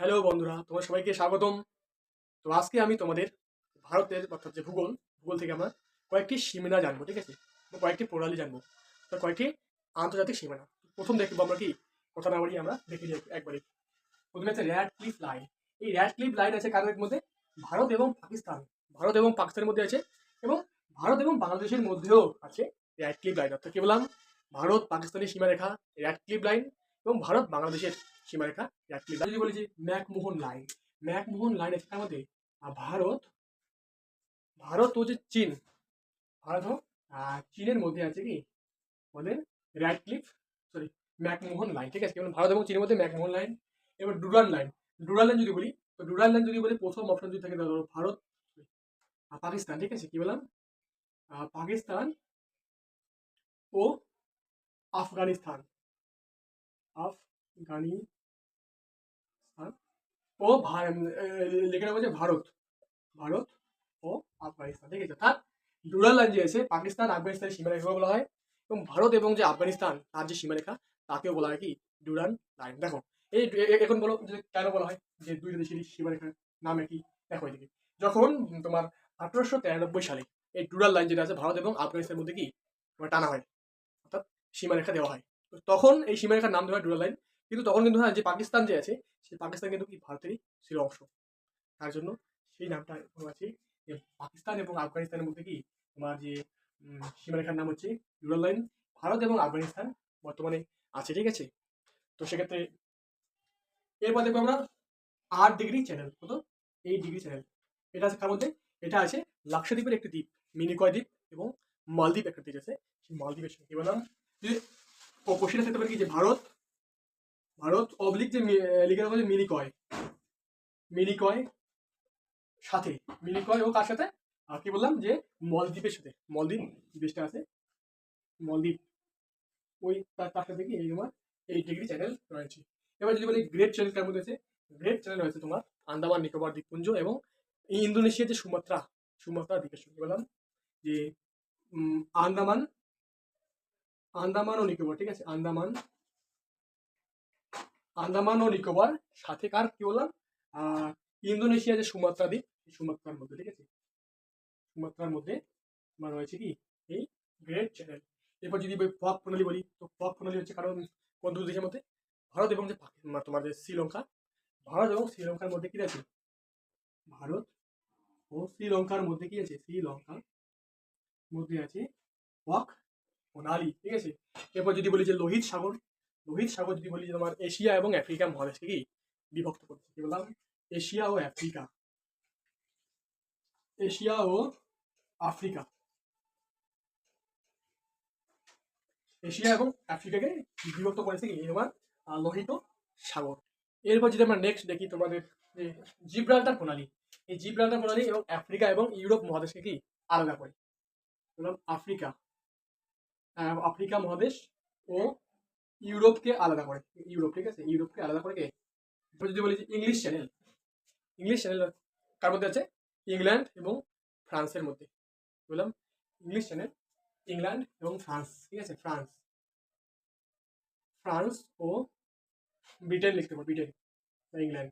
Hello বন্ধুরা তোমার সবাইকে স্বাগতম। তো আজকে আমি তোমাদের ভারতের অর্থাৎ যে ভূগোল ভূগোল থেকে আমরা কয়েকটি সীমানা জানব, ঠিক আছে? কয়েকটি প্রণালী জানব। তো কয়েকটি আন্তর্জাতিক সীমানা। প্রথম দেখব আমরা কি? কথা না বলি আমরা দেখে নিই একবারে। প্রথমে আছে র্যাড ক্লিফ লাইন এই র্যাড ক্লিফ লাইন আছে কাদের মধ্যে? ভারত এবং পাকিস্তান। ভারত এবং পাকিস্তানের মধ্যে আছে এবং ভারত এবং বাংলাদেশের মধ্যেও আছে র্যাড ক্লিফ লাইন অর্থাৎ কি বললাম? ভারত পাকিস্তানের সীমারেখা র্যাড ক্লিফ লাইন এবং ভারত বাংলাদেশের সীমারেখা ক্লিফ যদি বলি যে ম্যাকমোহন লাইন। ম্যাকমোহন লাইন তার মধ্যে ভারত ভারত ও যে চীন ভারত আহ, চীনের মধ্যে আছে কি? আমাদের Radcliffe sorry McMahon line ঠিক আছে? যেমন ভারত এবং চীনের মধ্যে ম্যাকমোহন লাইন এবার ডুরাল লাইন। ডুরাল লাইন যদি বলি তো ডুরাল লাইন যদি বলি প্রথম অপশন যদি থাকে ধরো ভারত পাকিস্তান ঠিক আছে? কি বললাম? পাকিস্তান ও আফগানিস্তান। আফগানিস্তান ও ভা- আহ, লিখে রাখব যে ভারত। ভারত ও আফগানিস্তান ঠিক আছে? অর্থাৎ ডুরাল লাইন যে আছে পাকিস্তান আফগানিস্তানের সীমারেখা বলা হয়। এবং ভারত এবং যে আফগানিস্তান তার যে সীমারেখা তাকেও বলা হয় কি? ডুরাল লাইন দেখো এই এখন বলো যে কেন বলা হয় যে দুই দেশেরই সীমারেখার নাম একই দেখো এদিকে। যখন তোমার আঠারোশো তিরানব্বই সালে এই ডুরাল লাইন যেটা আছে ভারত এবং আফগানিস্তানের মধ্যে কি? টানা হয়। অর্থাৎ সীমারেখা দেওয়া হয়। তখন এই সীমারেখার নাম দেওয়া হয় ডুরাল লাইন কিন্তু তখন কিন্তু হ্যাঁ যে পাকিস্তান যে আছে, সেই পাকিস্তান কিন্তু কি? ভারতেরই ছিল অংশ। তার জন্য সেই নামটা আছে। যে পাকিস্তান এবং আফগানিস্তানের মধ্যে কি? তোমার যে সীমারেখার নাম হচ্ছে ডুরাল লাইন ভারত এবং আফগানিস্তান বর্তমানে আছে, ঠিক আছে? তো সেক্ষেত্রে এরপর দেখব আমরা আট ডিগ্রি চ্যানেল কত? এই ডিগ্রি চ্যানেল এটা আছে কার মধ্যে? এটা আছে লাক্ষাদ্বীপের একটি দ্বীপ, মিনিকয় দ্বীপ এবং মালদ্বীপ একটা দ্বীপ আছে। সেই মালদ্বীপের সঙ্গে ও কোশ্চেনটা থাকতে পারে কি যে ভারত ভারত অবলিক যে লিখে রাখব যে মিনিকয়। মিনিকয় সাথে। মিনিকয় ও কার সাথে? আর কি বললাম যে মলদ্বীপের সাথে। মলদ্বীপ, দেশটা আছে। মলদ্বীপ। ওই তার তার সাথে কি? এই তোমার এই ডিগ্রি চ্যানেল রয়েছে। এবার যদি বলি গ্রেট চ্যানেল কার মধ্যে আছে? গ্রেট চ্যানেল রয়েছে তোমার আন্দামান, নিকোবর, দ্বীপপুঞ্জ এবং ইন্দোনেশিয়ার যে সুমাত্রা সুমাত্রা দ্বীপের সঙ্গে বললাম যে আন্দামান আন্দামান ও নিকোবর, ঠিক আছে? আন্দামান আন্দামান ও নিকোবর, সাথে কার কি বললাম? ইন্দোনেশিয়া যে সুমাত্রা দ্বীপ সুমাত্রার মধ্যে, ঠিক আছে? সুমাত্রার মধ্যে তোমার রয়েছে কি? এই গ্রেট চ্যানেল। এরপর যদি ফক প্রণালী বলি, তো ফক প্রণালী হচ্ছে কারণ কোন দেশের মধ্যে? ভারত এবং যে পাকি- তোমার যে শ্রীলঙ্কা। ভারত এবং শ্রীলঙ্কার মধ্যে কি আছে? ভারত ও শ্রীলঙ্কার মধ্যে কি আছে? শ্রীলঙ্কার মধ্যে আছে ফক প্রণালী ঠিক আছে? এরপর যদি বলি যে লোহিত সাগর লোহিত সাগর যদি বলি যে তোমার এশিয়া এবং আফ্রিকা মহাদেশকে কি বিভক্ত করছে? কি বললাম? এশিয়া ও আফ্রিকা। এশিয়া ও আফ্রিকা। এশিয়া এবং আফ্রিকাকে বিভক্ত করেছে কি? তোমার লোহিত সাগর। এরপর যদি আমরা নেক্সট দেখি তোমাদের, যে জিব্রাল্টার প্রণালী। এই জিব্রাল্টার প্রণালী এবং আফ্রিকা এবং ইউরোপ মহাদেশকে কি আলাদা করে? আফ্রিকা। আফ্রিকা মহাদেশ ও ইউরোপকে আলাদা করে। ইউরোপ, ঠিক আছে? ইউরোপকে আলাদা করে কে? যদি বলি যে ইংলিশ চ্যানেল ইংলিশ চ্যানেল কার মধ্যে আছে? ইংল্যান্ড এবং ফ্রান্সের মধ্যে। বললাম, ইংলিশ চ্যানেল ইংল্যান্ড এবং ফ্রান্স, ঠিক আছে? ফ্রান্স। ফ্রান্স ও ব্রিটেন লিখতে পারো, ব্রিটেন ইংল্যান্ড।